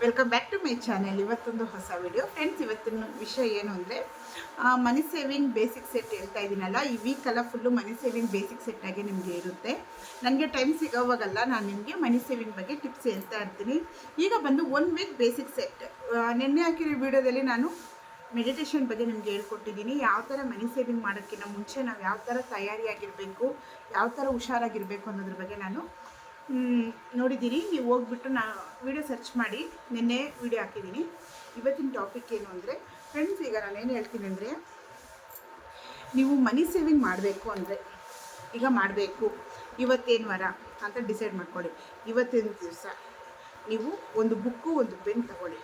Welcome back to my channel ಇವತ್ತೊಂದು ಹೊಸ video friends ಇವತ್ತಿನ ವಿಷಯ ಏನು ಅಂದರೆ ಮನಿ ಸೇವಿಂಗ್ ಬೇಸಿಕ್ ಸೆಟ್ ಹೇಳ್ತಾ ಇದ್ದೀನಲ್ಲ ಈ ವೀಕೆಲ್ಲ full money saving basic set ಆಗಿ ನಿಮಗೆ ಇರುತ್ತೆ. ನನಗೆ ಟೈಮ್ ಸಿಗೋವಾಗಲ್ಲ, ನಾನು ನಿಮಗೆ ಮನಿ ಸೇವಿಂಗ್ ಬಗ್ಗೆ ಟಿಪ್ಸ್ ಹೇಳ್ತಾ ಇರ್ತೀನಿ. ಈಗ ಬಂದು ಒನ್ ವೀಕ್ ಬೇಸಿಕ್ ಸೆಟ್ ನಿನ್ನೆ ಹಾಕಿರೋ ವಿಡಿಯೋದಲ್ಲಿ ನಾನು ಮೆಡಿಟೇಷನ್ ಬಗ್ಗೆ ನಿಮ್ಗೆ ಹೇಳ್ಕೊಟ್ಟಿದ್ದೀನಿ. ಯಾವ ಥರ ಮನಿ ಸೇವಿಂಗ್ ಮಾಡೋಕ್ಕಿಂತ ಮುಂಚೆ ನಾವು ಯಾವ ಥರ ತಯಾರಿಯಾಗಿರಬೇಕು, ಯಾವ ಥರ ಹುಷಾರಾಗಿರಬೇಕು ಅನ್ನೋದ್ರ ಬಗ್ಗೆ ನಾನು ಮ್, ನೋಡಿದ್ದೀನಿ ನೀವು ಹೋಗ್ಬಿಟ್ಟು ನಾ ವಿಡಿಯೋ ಸರ್ಚ್ ಮಾಡಿ ನಿನ್ನೆ ವಿಡಿಯೋ ಹಾಕಿದ್ದೀನಿ ಇವತ್ತಿನ ಟಾಪಿಕ್ ಏನು ಅಂದರೆ ಫ್ರೆಂಡ್ಸ್ ಈಗ ನಾನು ಏನು ಹೇಳ್ತೀನಿ ಅಂದರೆ ನೀವು ಮನಿ ಸೇವಿಂಗ್ ಮಾಡಬೇಕು ಅಂದರೆ ಈಗ ಮಾಡಬೇಕು. ಇವತ್ತೇನು ವಾರ ಅಂತ ಡಿಸೈಡ್ ಮಾಡ್ಕೊಳ್ಳಿ. ಇವತ್ತಿನ ದಿವಸ ನೀವು ಒಂದು ಬುಕ್ಕು ಒಂದು ಪೆನ್ ತಗೊಳ್ಳಿ.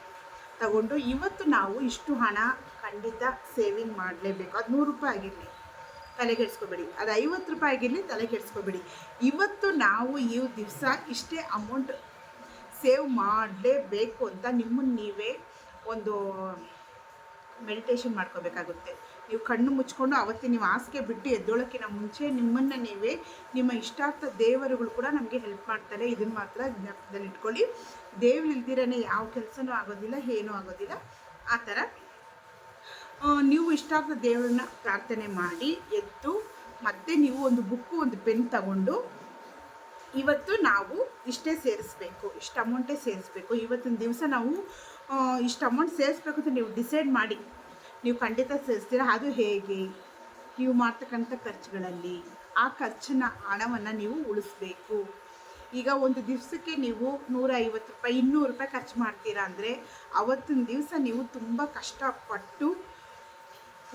ತಗೊಂಡು ಇವತ್ತು ನಾವು ಇಷ್ಟು ಹಣ ಖಂಡಿತ ಸೇವಿಂಗ್ ಮಾಡಲೇಬೇಕು. ಅದು ನೂರು ರೂಪಾಯಿ ಆಗಿರಲಿ. ತಲೆ ಕೆಡಿಸ್ಕೊಬೇಡಿ ಅದು ಐವತ್ತು ರೂಪಾಯಿ ಆಗಿರಲಿ ತಲೆ ಕೆಡಿಸ್ಕೊಬೇಡಿ ಇವತ್ತು ನಾವು ಈ ದಿವಸ ಇಷ್ಟೇ ಅಮೌಂಟ್ ಸೇವ್ ಮಾಡಲೇಬೇಕು ಅಂತ ನಿಮ್ಮನ್ನು ನೀವೇ ಒಂದು ಮೆಡಿಟೇಷನ್ ಮಾಡ್ಕೋಬೇಕಾಗುತ್ತೆ. ನೀವು ಕಣ್ಣು ಮುಚ್ಕೊಂಡು ಅವತ್ತೇ ನೀವು ಹಾಸಿಗೆ ಬಿಟ್ಟು ಎದ್ದೋಳಕ್ಕಿಂತ ಮುಂಚೆ ನಿಮ್ಮನ್ನು ನೀವೇ ನಿಮ್ಮ ಇಷ್ಟಾರ್ಥ ದೇವರುಗಳು ಕೂಡ ನಮಗೆ ಹೆಲ್ಪ್ ಮಾಡ್ತಾರೆ. ಇದನ್ನು ಮಾತ್ರ ಜ್ಞಾಪಕದಲ್ಲಿ ಇಟ್ಕೊಳ್ಳಿ ದೇವ್ರು ಇಲ್ದಿರೇ ಯಾವ ಕೆಲಸನೂ ಆಗೋದಿಲ್ಲ, ಏನೂ ಆಗೋದಿಲ್ಲ. ಆ ಥರ ನೀವು ಇಷ್ಟಾರ್ಥ ದೇವರನ್ನ ಪ್ರಾರ್ಥನೆ ಮಾಡಿ, ಎದ್ದು ಮತ್ತೆ ನೀವು ಒಂದು ಬುಕ್ಕು, ಒಂದು ಪೆನ್ ತಗೊಂಡು ಇವತ್ತು ನಾವು ಇಷ್ಟೇ ಸೇರಿಸ್ಬೇಕು, ಇಷ್ಟು ಅಮೌಂಟೇ ಸೇರಿಸ್ಬೇಕು. ಇವತ್ತಿನ ದಿವಸ ನಾವು ಇಷ್ಟು ಅಮೌಂಟ್ ಸೇರಿಸ್ಬೇಕು ಅಂತ ನೀವು ಡಿಸೈಡ್ ಮಾಡಿ. ನೀವು ಖಂಡಿತ ಸೇರಿಸ್ತೀರ? ಅದು ಹೇಗೆ? ನೀವು ಮಾಡ್ತಕ್ಕಂಥ ಖರ್ಚುಗಳಲ್ಲಿ ಆ ಖರ್ಚಿನ ಹಣವನ್ನು ನೀವು ಉಳಿಸ್ಬೇಕು. ಈಗ ಒಂದು ದಿವಸಕ್ಕೆ ನೀವು ನೂರ ಐವತ್ತು ರೂಪಾಯಿ, ಇನ್ನೂರು ರೂಪಾಯಿ ಖರ್ಚು ಮಾಡ್ತೀರಾ ಅಂದರೆ, ಅವತ್ತಿನ ದಿವಸ ನೀವು ತುಂಬ ಕಷ್ಟಪಟ್ಟು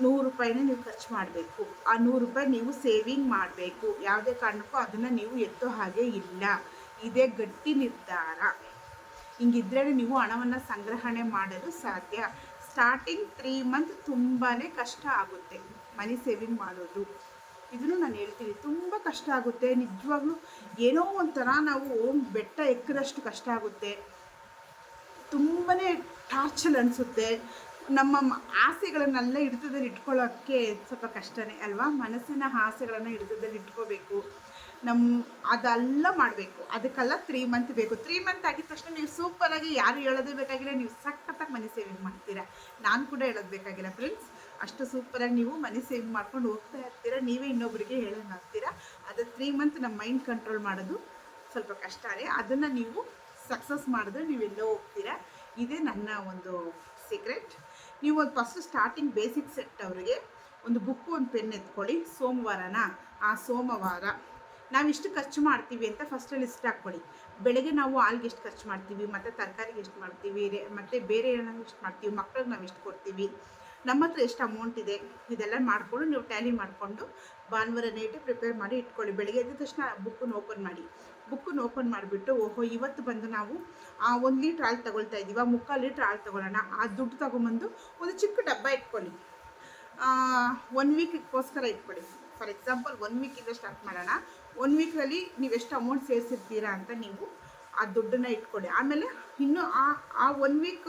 ನೂರು ರೂಪಾಯಿನ ನೀವು ಖರ್ಚು ಮಾಡಬೇಕು. ಆ ನೂರು ರೂಪಾಯಿ ನೀವು ಸೇವಿಂಗ್ ಮಾಡಬೇಕು. ಯಾವುದೇ ಕಾರಣಕ್ಕೂ ಅದನ್ನು ನೀವು ಎತ್ತೋ ಹಾಗೆ ಇಲ್ಲ. ಇದೇ ಗಟ್ಟಿ ನಿರ್ಧಾರ. ಹಿಂಗಿದ್ರೆ ನೀವು ಹಣವನ್ನು ಸಂಗ್ರಹಣೆ ಮಾಡಲು ಸಾಧ್ಯ. ಸ್ಟಾರ್ಟಿಂಗ್ ತ್ರೀ ಮಂತ್ ತುಂಬಾ ಕಷ್ಟ ಆಗುತ್ತೆ ಮನಿ ಸೇವಿಂಗ್ ಮಾಡೋದು. ಇದನ್ನು ನಾನು ಹೇಳ್ತೀನಿ. ತುಂಬ ಕಷ್ಟ ಆಗುತ್ತೆ. ನಿಜವಾಗ್ಲೂ ಏನೋ ಒಂಥರ ನಾವು ಬೆಟ್ಟ ಎಕ್ಕದಷ್ಟು ಕಷ್ಟ ಆಗುತ್ತೆ. ತುಂಬಾ ಟಾರ್ಚಲ್ ಅನಿಸುತ್ತೆ. ನಮ್ಮ ಆಸೆಗಳನ್ನೆಲ್ಲ ಹಿಡಿತದಲ್ಲಿ ಇಟ್ಕೊಳ್ಳೋಕ್ಕೆ ಸ್ವಲ್ಪ ಕಷ್ಟನೇ ಅಲ್ವಾ? ಮನಸ್ಸಿನ ಆಸೆಗಳನ್ನು ಹಿಡಿತದಲ್ಲಿ ಇಟ್ಕೋಬೇಕು. ನಮ್ಮ ಅದೆಲ್ಲ ಮಾಡಬೇಕು. ಅದಕ್ಕೆಲ್ಲ ತ್ರೀ ಮಂತ್ ಬೇಕು. ತ್ರೀ ಮಂತ್ ಆಗಿದ ತಕ್ಷಣ ನೀವು ಸೂಪರಾಗಿ ಯಾರು ಹೇಳೋದೇ ಬೇಕಾಗಿಲ್ಲ. ನೀವು ಸಖತ್ತಾಗಿ ಮನಿ ಸೇವಿಂಗ್ ಮಾಡ್ತೀರಾ. ನಾನು ಕೂಡ ಹೇಳೋದು ಬೇಕಾಗಿಲ್ಲ ಫ್ರೆಂಡ್ಸ್ ಅಷ್ಟು ಸೂಪರಾಗಿ ನೀವು ಮನಿ ಸೇವಿಂಗ್ ಮಾಡ್ಕೊಂಡು ಹೋಗ್ತಾ ಇರ್ತೀರಾ. ನೀವೇ ಇನ್ನೊಬ್ಬರಿಗೆ ಹೇಳೋಣ ಆಗ್ತೀರಾ ಅದು ತ್ರೀ ಮಂತ್ ನಮ್ಮ ಮೈಂಡ್ ಕಂಟ್ರೋಲ್ ಮಾಡೋದು ಸ್ವಲ್ಪ ಕಷ್ಟನೇ ಅದನ್ನು ನೀವು ಸಕ್ಸಸ್ ಮಾಡಿದ್ರೆ ನೀವೆಲ್ಲೋ ಹೋಗ್ತೀರಾ. ಇದೇ ನನ್ನ ಒಂದು ಸೀಕ್ರೆಟ್ ನೀವು ಒಂದು ಫಸ್ಟ್ ಸ್ಟಾರ್ಟಿಂಗ್ ಬೇಸಿಕ್ ಸೆಟ್ ಅವರಿಗೆ ಒಂದು ಬುಕ್ಕು ಒಂದು ಪೆನ್ ಎತ್ಕೊಳ್ಳಿ. ಸೋಮವಾರನ? ಆ ಸೋಮವಾರ. ನಾವು ಇಷ್ಟು ಖರ್ಚು ಮಾಡ್ತೀವಿ ಅಂತ ಫಸ್ಟ್ ಲಿಸ್ಟ್ ಹಾಕ್ಕೊಳ್ಳಿ. ಬೆಳಗ್ಗೆ ನಾವು ಹಾಲ್ಗೆ ಎಷ್ಟು ಖರ್ಚು ಮಾಡ್ತೀವಿ, ಮತ್ತು ತರಕಾರಿಗೆ ಎಷ್ಟು ಮಾಡ್ತೀವಿ, ರೇ, ಮತ್ತು ಬೇರೆ ಏನಾದ್ರು ಎಷ್ಟು ಮಾಡ್ತೀವಿ, ಮಕ್ಳಿಗೆ ನಾವು ಎಷ್ಟು ಕೊಡ್ತೀವಿ, ನಮ್ಮ ಹತ್ರ ಎಷ್ಟು ಅಮೌಂಟ್ ಇದೆ, ಇದೆಲ್ಲ ಮಾಡಿಕೊಂಡು ನೀವು ಟ್ಯಾಲಿ ಮಾಡಿಕೊಂಡು ಭಾನುವಾರ ನೈಟೇ ಪ್ರಿಪೇರ್ ಮಾಡಿ ಇಟ್ಕೊಳ್ಳಿ. ಬೆಳಗ್ಗೆ ಎದ್ದ ತಕ್ಷಣ ಬುಕ್ಕನ್ನು ಓಪನ್ ಮಾಡಿ. ಬುಕ್ಕನ್ನು ಓಪನ್ ಮಾಡಿಬಿಟ್ಟು, ಓಹೋ, ಇವತ್ತು ಬಂದು ನಾವು ಒಂದು ಲೀಟ್ರ್ ಹಾಲು ತಗೊಳ್ತಾ ಇದ್ದೀವ ಮುಕ್ಕಾಲು ಲೀಟ್ರ್ ಹಾಲು ತಗೊಳ್ಳೋಣ, ಆ ದುಡ್ಡು ತೊಗೊಂಬಂದು ಒಂದು ಚಿಕ್ಕ ಡಬ್ಬ ಇಟ್ಕೊಳ್ಳಿ. ಒನ್ ವೀಕ್ಗೋಸ್ಕರ ಇಟ್ಕೊಳ್ಳಿ. ಫಾರ್ ಎಕ್ಸಾಂಪಲ್ ಒನ್ ವೀಕಿಂದ ಸ್ಟಾರ್ಟ್ ಮಾಡೋಣ. ಒನ್ ವೀಕಲ್ಲಿ ನೀವು ಎಷ್ಟು ಅಮೌಂಟ್ ಸೇರಿಸಿರ್ತೀರಾ ಅಂತ ನೀವು ಆ ದುಡ್ಡನ್ನ ಇಟ್ಕೊಳ್ಳಿ. ಆಮೇಲೆ ಇನ್ನು ಆ ಆ ಒನ್ ವೀಕ್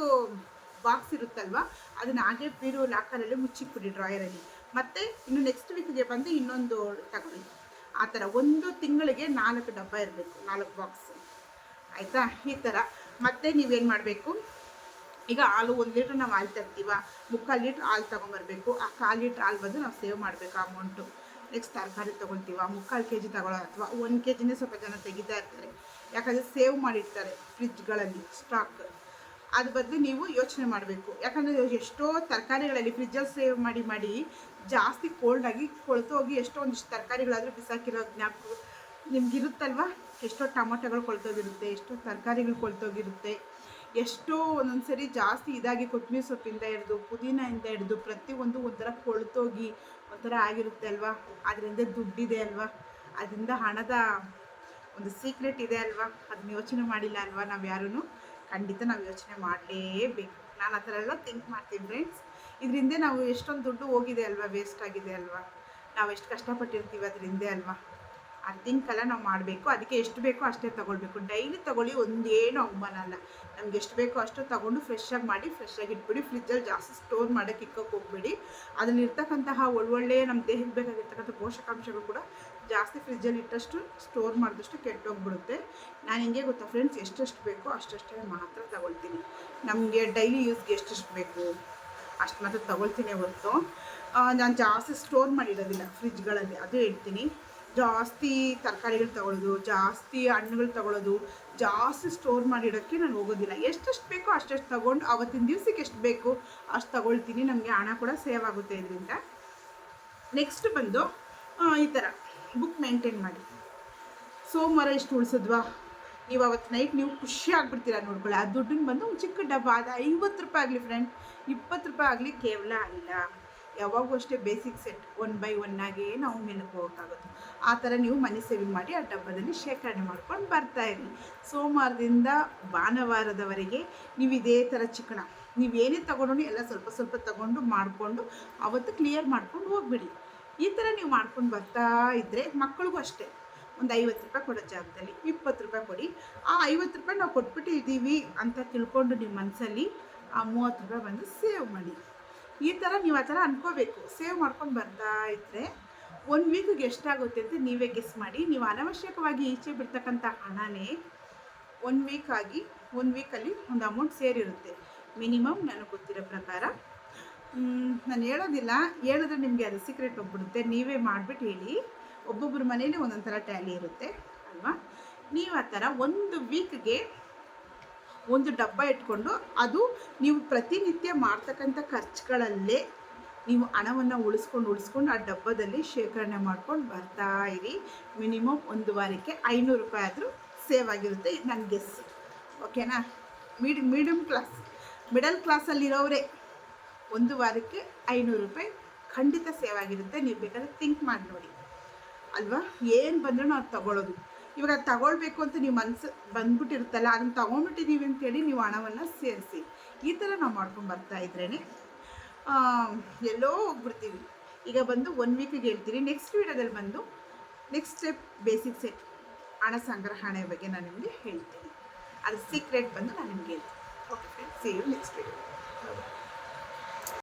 ಬಾಕ್ಸ್ ಇರುತ್ತಲ್ವ, ಅದನ್ನು ಹಾಗೆ ಬೀರು ಲಾಕರಲ್ಲಿ ಮುಚ್ಚಿಕ್ಬಿಡಿ ಡ್ರಾಯರಲ್ಲಿ ಮತ್ತು ಇನ್ನು ನೆಕ್ಸ್ಟ್ ವೀಕ್ಗೆ ಬಂದು ಇನ್ನೊಂದು ತಗೊಳ್ಳಿ. ಆ ಥರ ಒಂದು ತಿಂಗಳಿಗೆ ನಾಲ್ಕು ಡಬ್ಬ ಇರಬೇಕು, ನಾಲ್ಕು ಬಾಕ್ಸ್ ಆಯಿತಾ? ಈ ಥರ ಮತ್ತೆ ನೀವೇನು ಮಾಡಬೇಕು? ಈಗ ಹಾಲು ಒಂದು ಲೀಟ್ರ್ ನಾವು ಹಾಲು ತರ್ತೀವ. ಮುಕ್ಕಾಲು ಲೀಟ್ರ್ ಹಾಲು ತೊಗೊಂಬರ್ಬೇಕು. ಆ ಕಾಲು ಲೀಟ್ರ್ ಹಾಲು ಬಂದು ನಾವು ಸೇವ್ ಮಾಡಬೇಕು ಅಮೌಂಟು ನೆಕ್ಸ್ಟ್ ತರಕಾರಿ ತೊಗೊಳ್ತೀವ, ಮುಕ್ಕಾಲು ಕೆ ಜಿ ತಗೊಳ್ಳೋ ಅಥವಾ ಒಂದು ಕೆ ಜಿನೇ ಸ್ವಲ್ಪ ಜನ ತೆಗಿತಾ ಇರ್ತಾರೆ. ಯಾಕಂದರೆ ಸೇವ್ ಮಾಡಿರ್ತಾರೆ ಫ್ರಿಜ್ಗಳಲ್ಲಿ ಸ್ಟಾಕ್ ಅದು ಬದಲು ನೀವು ಯೋಚನೆ ಮಾಡಬೇಕು. ಯಾಕಂದರೆ ಎಷ್ಟೋ ತರಕಾರಿಗಳಲ್ಲಿ ಫ್ರಿಜ್ಜಲ್ಲಿ ಸೇವ್ ಮಾಡಿ ಮಾಡಿ ಜಾಸ್ತಿ ಕೋಲ್ಡಾಗಿ ಕೊಳ್ತೋಗಿ ಎಷ್ಟೋ ಒಂದಿಷ್ಟು ತರಕಾರಿಗಳಾದರೂ ಬಿಸಾಕಿರೋ ಜ್ಞಾಪಕ ನಿಮ್ಗಿರುತ್ತಲ್ವ? ಎಷ್ಟೋ ಟೊಮೊಟೊಗಳು ಕೊಳ್ತೋಗಿರುತ್ತೆ, ಎಷ್ಟೋ ತರಕಾರಿಗಳು ಕೊಳ್ತೋಗಿರುತ್ತೆ. ಎಷ್ಟೋ ಒಂದೊಂದು ಸರಿ ಜಾಸ್ತಿ ಇದಾಗಿ ಕೊತ್ತಂಬರಿ ಸೊಪ್ಪಿಂದ ಹಿಡಿದು ಪುದೀನದಿಂದ ಹಿಡಿದು ಪ್ರತಿಯೊಂದು ಒಂಥರ ಕೊಳ್ತೋಗಿ ಒಂಥರ ಆಗಿರುತ್ತೆ ಅಲ್ವಾ? ಅದರಿಂದ ದುಡ್ಡಿದೆ ಅಲ್ವಾ? ಅದರಿಂದ ಹಣದ ಒಂದು ಸೀಕ್ರೆಟ್ ಇದೆ ಅಲ್ವಾ? ಅದನ್ನ ಯೋಚನೆ ಮಾಡಿಲ್ಲ ಅಲ್ವಾ ನಾವು ಯಾರೂ ಖಂಡಿತ ನಾವು ಯೋಚನೆ ಮಾಡಲೇಬೇಕು. ನಾನು ಆ ಥರ ಎಲ್ಲ ಥಿಂಕ್ ಮಾಡ್ತೀನಿ ಫ್ರೆಂಡ್ಸ್ ಇದರಿಂದ ನಾವು ಎಷ್ಟೊಂದು ದುಡ್ಡು ಹೋಗಿದೆ ಅಲ್ವಾ ವೇಸ್ಟ್ ಆಗಿದೆ ಅಲ್ವಾ? ನಾವು ಎಷ್ಟು ಕಷ್ಟಪಟ್ಟಿರ್ತೀವಿ ಅದರಿಂದ ಅಲ್ವಾ? ಥಿಂಕೆಲ್ಲ ನಾವು ಮಾಡಬೇಕು, ಅದಕ್ಕೆ ಎಷ್ಟು ಬೇಕೋ ಅಷ್ಟೇ ತೊಗೊಳ್ಬೇಕು. ಡೈಲಿ ತೊಗೊಳ್ಳಿ ಒಂದೇನು ಅವಮಾನ ಅಲ್ಲ. ನಮ್ಗೆ ಎಷ್ಟು ಬೇಕೋ ಅಷ್ಟು ತೊಗೊಂಡು ಫ್ರೆಶ್ಶಾಗಿ ಮಾಡಿ ಫ್ರೆಶ್ಶಾಗಿ ಇಟ್ಬಿಡಿ ಫ್ರಿಜ್ಜಲ್ಲಿ ಜಾಸ್ತಿ ಸ್ಟೋರ್ ಮಾಡೋಕ್ಕೆ ಇಕ್ಕೋಕೆ ಹೋಗ್ಬೇಡಿ. ಅದರಲ್ಲಿರ್ತಕ್ಕಂತಹ ಒಳ್ಳೊಳ್ಳೆ ನಮ್ಮ ದೇಹಕ್ಕೆ ಬೇಕಾಗಿರ್ತಕ್ಕಂಥ ಪೋಷಕಾಂಶಗಳು ಕೂಡ ಜಾಸ್ತಿ ಫ್ರಿಜ್ಜಲ್ಲಿ ಇಟ್ಟಷ್ಟು ಸ್ಟೋರ್ ಮಾಡಿದಷ್ಟು ಕೆಟ್ಟೋಗ್ಬಿಡುತ್ತೆ. ನಾನು ಹಿಂಗೆ ಗೊತ್ತಾ ಫ್ರೆಂಡ್ಸ್ ಎಷ್ಟೆಷ್ಟು ಬೇಕೋ ಅಷ್ಟಷ್ಟೇ ಮಾತ್ರ ತಗೊಳ್ತೀನಿ. ನಮಗೆ ಡೈಲಿ ಯೂಸ್ಗೆ ಎಷ್ಟೆಷ್ಟು ಬೇಕು? ಅಷ್ಟು ಮಾತ್ರ ತಗೊಳ್ತೀನಿ ಹೊರತು. ನಾನು ಜಾಸ್ತಿ ಸ್ಟೋರ್ ಮಾಡಿರೋದಿಲ್ಲ ಫ್ರಿಜ್ಗಳಲ್ಲಿ ಅದು ಹೇಳ್ತೀನಿ. ಜಾಸ್ತಿ ತರಕಾರಿಗಳು ತಗೊಳ್ಳೋದು ಜಾಸ್ತಿ ಹಣ್ಣುಗಳು ತಗೊಳ್ಳೋದು ಜಾಸ್ತಿ ಸ್ಟೋರ್ ಮಾಡಿಡೋಕ್ಕೆ ನಾನು ಹೋಗೋದಿಲ್ಲ. ಎಷ್ಟೆಷ್ಟು ಬೇಕೋ ಅಷ್ಟೆಷ್ಟು ತಗೊಂಡು ಅವತ್ತಿನ ದಿವ್ಸಕ್ಕೆ ಎಷ್ಟು ಬೇಕು ಅಷ್ಟು ತಗೊಳ್ತೀನಿ. ನಮಗೆ ಹಣ ಕೂಡ ಸೇವ್ ಆಗುತ್ತೆ ಇದರಿಂದ. ನೆಕ್ಸ್ಟ್ ಬಂದು ಈ ಥರ ಬುಕ್ ಮೇಂಟೈನ್ ಮಾಡಿ. ಸೋಮವಾರ ಇಷ್ಟು ಉಳಿಸಿದ್ವಾ? ನೀವು ಅವತ್ತು ನೈಟ್ ನೀವು ಖುಷಿ ಆಗ್ಬಿಡ್ತೀರ ನೋಡ್ಕೊಳ್ಳಿ. ಆ ದುಡ್ಡಿನ ಬಂದು ಒಂದು ಚಿಕ್ಕ ಡಬ್ಬ ಅದು, ಐವತ್ತು ರೂಪಾಯಿ ಆಗಲಿ ಫ್ರೆಂಡ್ ಇಪ್ಪತ್ತು ರೂಪಾಯಿ ಆಗಲಿ ಕೇವಲ ಅಲ್ಲ ಯಾವಾಗೂ ಅಷ್ಟೇ basic set one by one ಆಗೇ ನಾವು ಮೇಲಕ್ಕೆ ಹೋಗೋಕ್ಕಾಗುತ್ತೆ ಆ ಥರ ನೀವು ಮನಿ ಸೇವಿಂಗ್ ಮಾಡಿ ಆ ಡಬ್ಬದಲ್ಲಿ ಶೇಖರಣೆ ಮಾಡ್ಕೊಂಡು ಬರ್ತಾ ಇರಿ. ಸೋಮವಾರದಿಂದ ಭಾನುವಾರದವರೆಗೆ ನೀವು ಇದೇ ಥರ ಚಿಕ್ಕಣ. ನೀವು ಏನೇ ತೊಗೊಂಡು ಎಲ್ಲ ಸ್ವಲ್ಪ ಸ್ವಲ್ಪ ತಗೊಂಡು ಮಾಡಿಕೊಂಡು ಅವತ್ತು ಕ್ಲಿಯರ್ ಮಾಡ್ಕೊಂಡು ಹೋಗ್ಬಿಡಿ. ಈ ಥರ ನೀವು ಮಾಡ್ಕೊಂಡು ಬರ್ತಾ ಇದ್ದರೆ ಮಕ್ಕಳಿಗೂ ಅಷ್ಟೇ. ಒಂದು ಐವತ್ತು ರೂಪಾಯಿ ಕೊಡೋ ಜಾಗದಲ್ಲಿ, ಇಪ್ಪತ್ತು ರೂಪಾಯಿ ಕೊಡಿ. ಆ ಐವತ್ತು ರೂಪಾಯಿ ನಾವು ಕೊಟ್ಬಿಟ್ಟಿದ್ದೀವಿ ಅಂತ ತಿಳ್ಕೊಂಡು ನಿಮ್ಮ ಮನಸ್ಸಲ್ಲಿ ಆ ಮೂವತ್ತು ರೂಪಾಯಿ ಬಂದು ಸೇವ್ ಮಾಡಿ. ಈ ಥರ ನೀವು ಆ ಥರ ಅನ್ಕೋಬೇಕು. ಸೇವ್ ಮಾಡ್ಕೊಂಡು ಬರ್ತಾ ಇದ್ದರೆ ಒಂದು ವೀಕಿಗೆ ಎಷ್ಟಾಗುತ್ತೆ ಅಂತ ನೀವೇ ಗೆಸ್ ಮಾಡಿ. ನೀವು ಅನವಶ್ಯಕವಾಗಿ ಈಚೆ ಬಿಡ್ತಕ್ಕಂಥ ಹಣನೇ ಒನ್ ವೀಕ್ ಆಗಿ ಒನ್ ವೀಕಲ್ಲಿ ಒಂದು ಅಮೌಂಟ್ ಸೇರಿರುತ್ತೆ. ಮಿನಿಮಮ್ ನನಗೆ ಗೊತ್ತಿರೋ ಪ್ರಕಾರ. ನಾನು ಹೇಳೋದಿಲ್ಲ. ಹೇಳಿದ್ರೆ ನಿಮಗೆ ಅದು ಸೀಕ್ರೆಟ್ ಹೋಗ್ಬಿಡುತ್ತೆ. ನೀವೇ ಮಾಡಿಬಿಟ್ಟು ಹೇಳಿ. ಒಬ್ಬೊಬ್ಬರ ಮನೇಲಿ ಒಂದೊಂದು ಟ್ಯಾಲಿ ಇರುತ್ತೆ, ಅಲ್ವಾ? ನೀವು ಆ ಥರ ಒಂದು ವೀಕ್ಗೆ ಒಂದು ಡಬ್ಬ ಇಟ್ಕೊಂಡು ಅದು ನೀವು ಪ್ರತಿನಿತ್ಯ ಮಾಡ್ತಕ್ಕಂಥ ಖರ್ಚುಗಳಲ್ಲೇ ನೀವು ಹಣವನ್ನು ಉಳಿಸ್ಕೊಂಡು ಉಳಿಸ್ಕೊಂಡು ಆ ಡಬ್ಬದಲ್ಲಿ ಶೇಖರಣೆ ಮಾಡ್ಕೊಂಡು ಬರ್ತಾ ಇರಿ. ಮಿನಿಮಮ್ ಒಂದು ವಾರಕ್ಕೆ ಐನೂರು ರೂಪಾಯಿ ಆದರೂ ಸೇವ್ ಆಗಿರುತ್ತೆ. ನನ್ನ ಗೆಸ್ ಓಕೆನಾ ಮೀಡಿ ಮೀಡಿಯಮ್ ಕ್ಲಾಸ್ ಮಿಡಲ್ ಕ್ಲಾಸಲ್ಲಿರೋರೇ ಒಂದು ವಾರಕ್ಕೆ ಐನೂರು ರೂಪಾಯಿ ಖಂಡಿತ ಸೇವ್ ಆಗಿರುತ್ತೆ. ನೀವು ಬೇಕಾದ್ರೆ ಥಿಂಕ್ ಮಾಡಿ ನೋಡಿ. ಅಲ್ವಾ? ಏನು ಬಂದರೂ ನಾವು ತಗೊಳ್ಳೋದು ಇವಾಗ ತಗೊಳ್ಬೇಕು ಅಂತ ನೀವು ಮನಸ್ಸು ಬಂದ್ಬಿಟ್ಟಿರುತ್ತಲ್ಲ ಅದನ್ನು ತಗೊಂಡ್ಬಿಟ್ಟಿದ್ದೀವಿ ಅಂತೇಳಿ ನೀವು ಹಣವನ್ನು ಸೇರಿಸಿ. ಈ ಥರ ನಾವು ಮಾಡ್ಕೊಂಡು ಬರ್ತಾ ಇದ್ರೇ ಎಲ್ಲೋ ಹೋಗ್ಬಿಡ್ತೀವಿ. ಈಗ ಬಂದು ಒನ್ ವೀಕಿಗೆ ಹೇಳ್ತೀನಿ ನೆಕ್ಸ್ಟ್ ವೀಡಿಯೋದಲ್ಲಿ ಬಂದು ನೆಕ್ಸ್ಟ್ ಸ್ಟೆಪ್ ಬೇಸಿಕ್ ಸೆಟ್ ಹಣ ಸಂಗ್ರಹಣೆ ಬಗ್ಗೆ ನಾನು ನಿಮಗೆ ಹೇಳ್ತೀನಿ. ಅದು ಸೀಕ್ರೆಟ್ ಬಂದು ನಾನು ನಿಮಗೆ ಹೇಳ್ತೀನಿ. Okay friends see you next video